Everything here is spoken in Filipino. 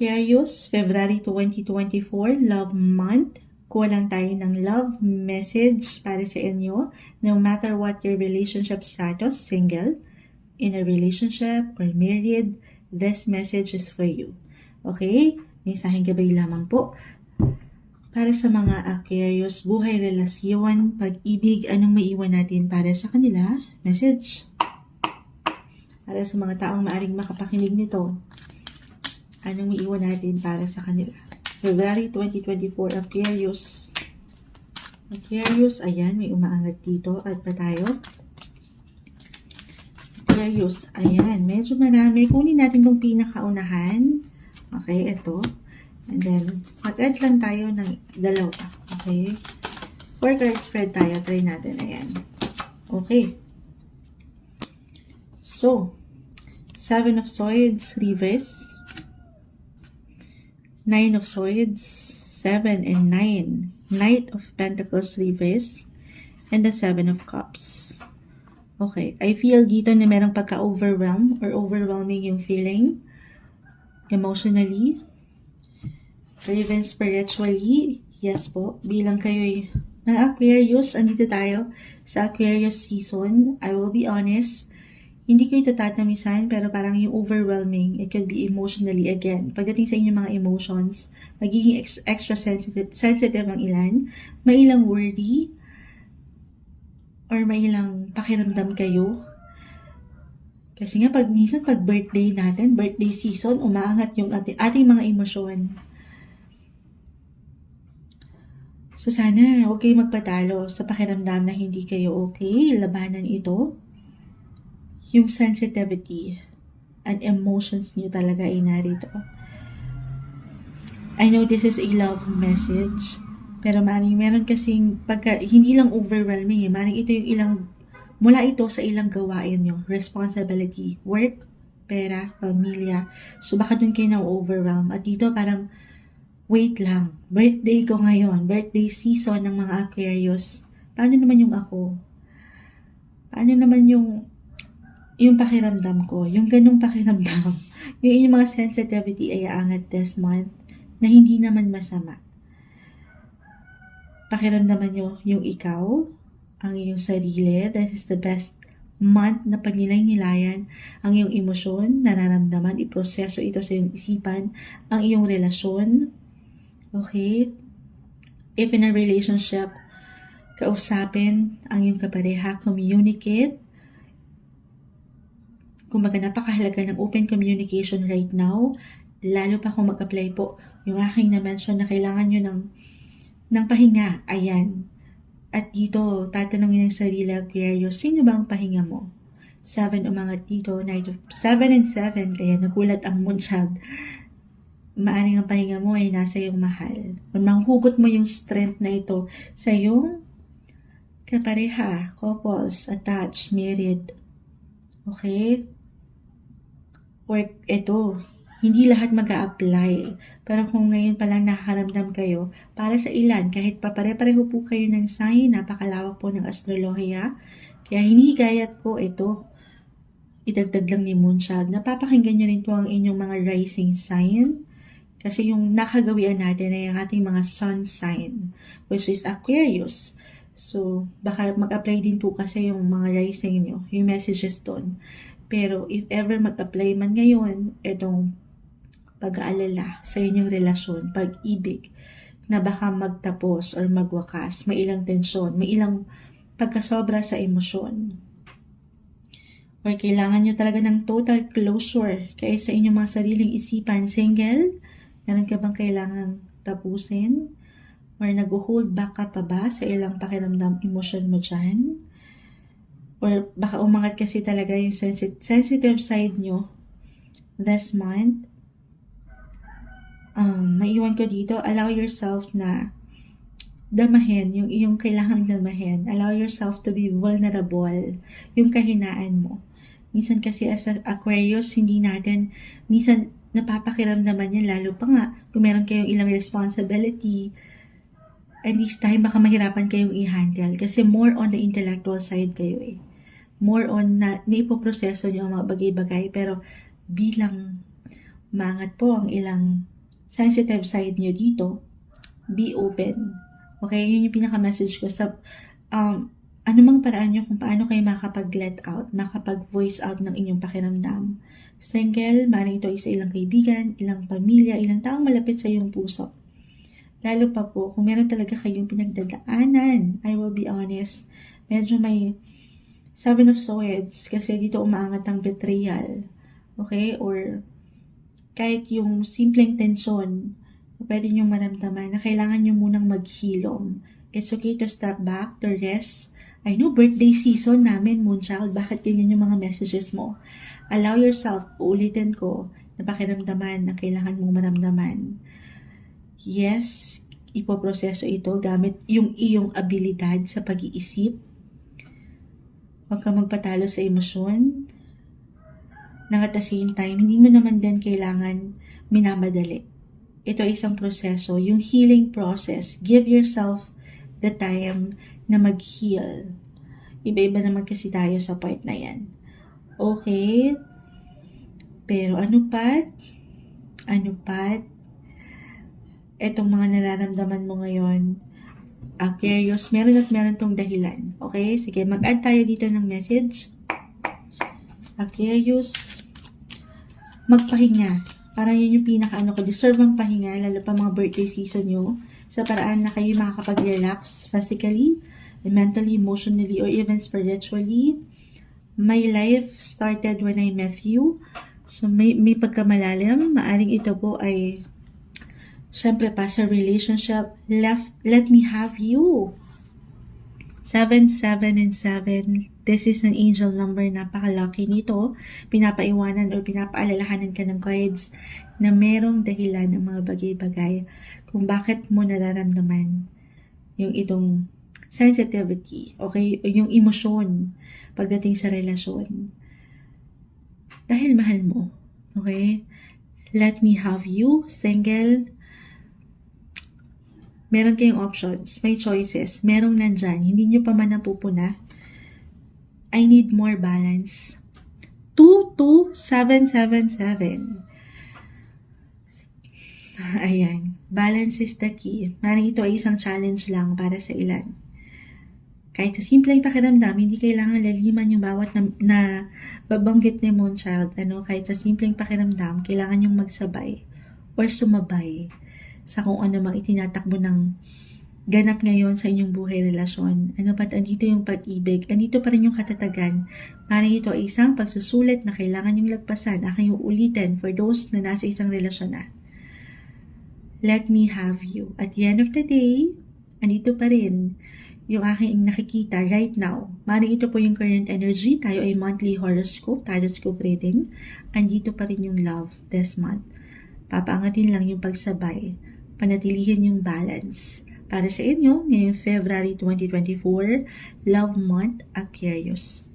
Aquarius, February 2024, Love Month. Kulang tayo ng love message para sa inyo. No matter what your relationship status, single, in a relationship, or married, this message is for you. Okay? Mensaheng gabay lamang po. Para sa mga Aquarius, buhay, relasyon, pag-ibig, anong maiwan natin para sa kanila? Message. Para sa mga taong maaring makapakinig nito, anong maiwan natin para sa kanila? February 2024, Aquarius. Aquarius, ayan, may umaangat dito. At pa tayo? Aquarius, ayan, medyo marami. Kunin natin itong pinakaunahan. Okay, ito. And then, mag-add lang tayo ng dalawa. Okay? Four card spread tayo. Try natin. Ayan. Okay. So, Seven of Swords, reverse. Nine of Swords, Seven and Nine. Knight of Pentacles, reverse. And the Seven of Cups. Okay. I feel dito na merong pagka-overwhelm or overwhelming yung feeling. Emotionally. Or even spiritually. Yes po. Bilang kayo'y mga Aquarius, andito tayo sa Aquarius season. I will be honest, hindi ko ito tatamisan, pero parang yung overwhelming, it could be emotionally again. Pagdating sa inyong mga emotions, magiging ex- extra sensitive, sensitive ang ilan, may ilang worry, or may ilang pakiramdam kayo. Kasi nga, pag minsan, pag birthday natin, birthday season, umaangat yung ating, ating mga emosyon. So sana, huwag kayong magpatalo sa pakiramdam na hindi kayo okay. Labanan ito. Yung sensitivity and emotions niyo talaga ay narito. I know this is a love message. Pero maring meron kasing pagka, hindi lang overwhelming eh. Maring ito yung ilang, mula ito sa ilang gawain nyo. Responsibility, work, pera, pamilya. So baka dun kayo na-overwhelm. At dito parang, wait lang, birthday ko ngayon, birthday season ng mga Aquarius. Paano naman yung ako? Paano naman yung yung pakiramdam ko, yung ganong pakiramdam, yung inyong mga sensitivity ay aangat this month na hindi naman masama. Pakiramdaman nyo yung ikaw, ang iyong sarili, this is the best month na panilay-nilayan ang iyong emosyon, nararamdaman, iproseso ito sa iyong isipan, ang iyong relasyon, Okay? If in a relationship, kausapin ang iyong kapareha, communicate. Kumbaga, napakahalaga ng open communication right now. Lalo pa kung mag-apply po yung aking na-mention na kailangan nyo ng, ng pahinga. Ayan. At dito, tatanungin ng sarili, Aquarius, sino ba ang pahinga mo? Seven umangat dito, night of seven and seven, kaya nagulat ang moonchild maaring ang pahinga mo ay nasa iyong mahal. Kung manghugot mo yung strength na ito sa iyong kapareha, couples, attached, married. Okay? Or ito, hindi lahat mag apply Pero kung ngayon pa lang nakaramdam kayo, para sa ilan, kahit pa pare-pareho po kayo ng sign, napakalawak po ng astrolohiya. Kaya hinihigayat ko ito, idagdag lang ni Moonchild. Napapakinggan nyo rin po ang inyong mga rising sign kasi yung nakagawian natin ay ang ating mga sun sign, which is Aquarius. So, baka mag-apply din po kasi yung mga rising nyo, yung messages doon. Pero if ever mag-apply man ngayon, itong pag-aalala sa inyong relasyon, pag-ibig, na baka magtapos or magwakas, may ilang tensyon, may ilang pagkasobra sa emosyon. Or kailangan nyo talaga ng total closure kaya sa inyong mga sariling isipan, single, Meron ka bang kailangang tapusin? Or nag-hold back ka pa ba sa ilang pakiramdam, emosyon mo dyan? Or baka umangat kasi talaga yung sensitive, side nyo this month. Um, maiwan ko dito, allow yourself na damahin yung iyong kailangang damahin. Allow yourself to be vulnerable, yung kahinaan mo. Minsan kasi as Aquarius, hindi natin, minsan napapakiramdaman yan, lalo pa nga, kung meron kayong ilang responsibility, at least time baka mahirapan kayong i-handle. Kasi more on the intellectual side kayo eh. More on na, naipoproseso nyo ang mga bagay-bagay, pero bilang mangat po ang ilang sensitive side nyo dito, be open. Okay? Yun yung pinaka-message ko sa um, anumang paraan nyo kung paano kayo makapag-let out, makapag-voice out ng inyong pakiramdam. Single, maaaring ito isa ilang kaibigan, ilang pamilya, ilang taong malapit sa iyong puso. Lalo pa po, kung meron talaga kayong pinagdadaanan, I will be honest, medyo may Seven of Swords, kasi dito umaangat ang betrayal. Okay? Or kahit yung simpleng tensyon na pwede nyo maramdaman na kailangan nyo munang maghilom. It's okay to step back, to rest. I know birthday season namin, Moonchild. Bakit ganyan yung mga messages mo? Allow yourself, uulitin ko, na pakiramdaman na kailangan mong maramdaman. Yes, ipoproseso ito gamit yung iyong abilidad sa pag-iisip. Huwag ka magpatalo sa emosyon. Nang at the same time, hindi mo naman din kailangan minamadali. Ito ay isang proseso, yung healing process. Give yourself the time na mag-heal. Iba-iba naman kasi tayo sa part na yan. Okay? Pero ano pat? Ano pat? Etong mga nararamdaman mo ngayon, Aquarius, meron at meron tong dahilan. Okay? Sige, mag-add tayo dito ng message. Aquarius, magpahinga. Para yun yung pinaka-ano ko, deserve ang pahinga, lalo pa mga birthday season nyo, sa paraan na kayo makakapag-relax physically, mentally, emotionally, or even spiritually. My life started when I met you. So, may, may pagkamalalim. Maaring ito po ay, syempre pa sa relationship, left, let me have you. 7, 7, and 7. This is an angel number. Napaka-lucky nito. Pinapaiwanan or pinapaalalahanan ka ng cards na merong dahilan ng mga bagay-bagay kung bakit mo nararamdaman yung itong sensitivity, okay? Yung emosyon pagdating sa relasyon. Dahil mahal mo, okay? Let me have you, single, meron kayong options, may choices, merong nandyan, hindi nyo pa man napupuna. I need more balance. 22777. Ayan. Balance is the key. Maring ito ay isang challenge lang para sa ilan. Kahit sa simpleng pakiramdam, hindi kailangan laliman yung bawat na, na babanggit ni Moonchild. Ano, kahit sa simpleng pakiramdam, kailangan yung magsabay or sumabay sa kung ano mang itinatakbo ng ganap ngayon sa inyong buhay relasyon. Ano pat andito yung pag-ibig, andito pa rin yung katatagan. Parang ito ay isang pagsusulit na kailangan yung lagpasan, aking yung ulitin for those na nasa isang relasyon na. Let me have you. At the end of the day, andito pa rin yung aking nakikita right now. Mari ito po yung current energy. Tayo ay monthly horoscope, horoscope reading. Andito pa rin yung love this month. Papaangatin lang yung pagsabay panatilihin yung balance. Para sa inyo, ngayong February 2024, Love Month, Aquarius.